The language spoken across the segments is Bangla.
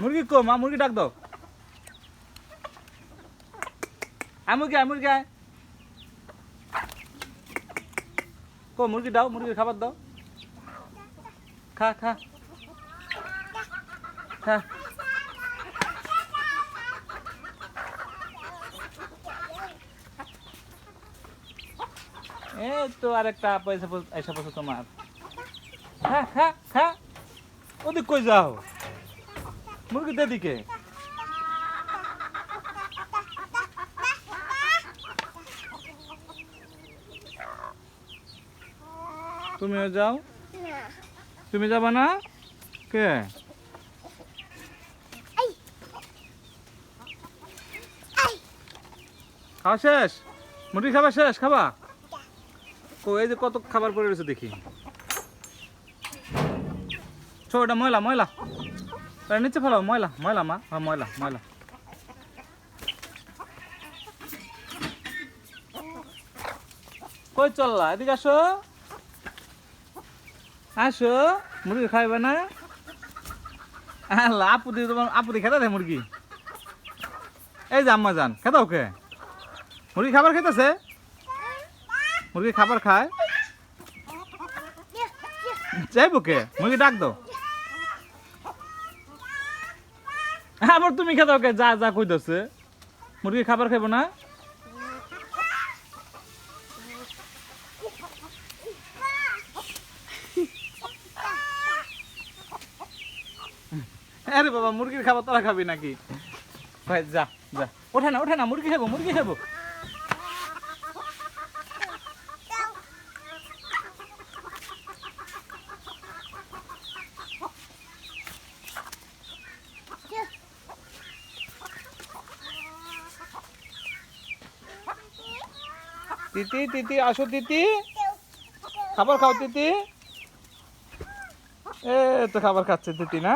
মুরগি কো, মা, মুরগি ডাক দাও। আয় মুরগি আয় মুরগি, আয়। কো, মুরগি দাও, মুরগির খাবার দাও। খা খা। খা। এই তো আরেকটা পয়সা এসে পয়সা তোমার। খা খা খা। ওদিক কই যাও? মুরগি দিকে। তুমিও যাও। তুমি যাবা না? কে? খাওয়া শেষ? মুরগি খাবার শেষ? খাবা? এই যে কত খাবার পড়ে রয়েছে দেখি। ছোটা ময়লা ময়লা। তার নিচে ফেলো ময়লা ময়লা মা হ্যাঁ ময়লা ময়লা কই চললা এদিকে আসো আসো মুরগি খাইবে না আল্লাহ আপু দিয়ে তোমার আপু দিয়ে খেতে দেয় মুরগি এই যে আম্মা যান খেতে ওকে মুরগি খাবার খেতেছে মুরগি খাবার খায় যাইব কে মুরগি ডাক দাও আবার তুমি খেতে ওকে যা যা কইতেছে। মুরগি খাবার খাইব না? আরে বাবা, মুরগির খাবার তোরা খাবি নাকি? ভাই, যা যা। ওঠে না ওঠে না, মুরগি খাব মুরগি খাব তিতি তিতি, আসো তিতি। খাবার খাও তিতি। এ, তো খাবার খাচ্ছে তিতি না?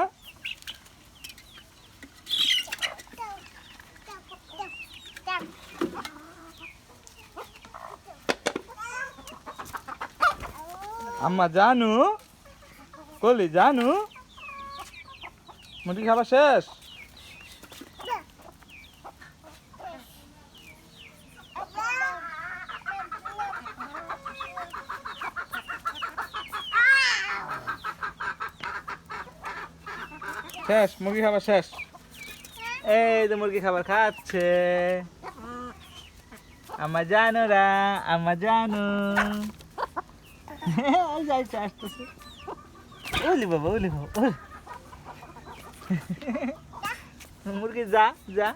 আম্মা জানু, কলি জানু। মুরগি খাবার শেষ? শেষ, মুরগি খাবার শেষ। এই তো মুরগি খাবার খাচ্ছে। আমার জানো রা, আমা জানো। যাইছে আসতেছে। ওলি বাবা ওলি বাবা মুরগি যা যা।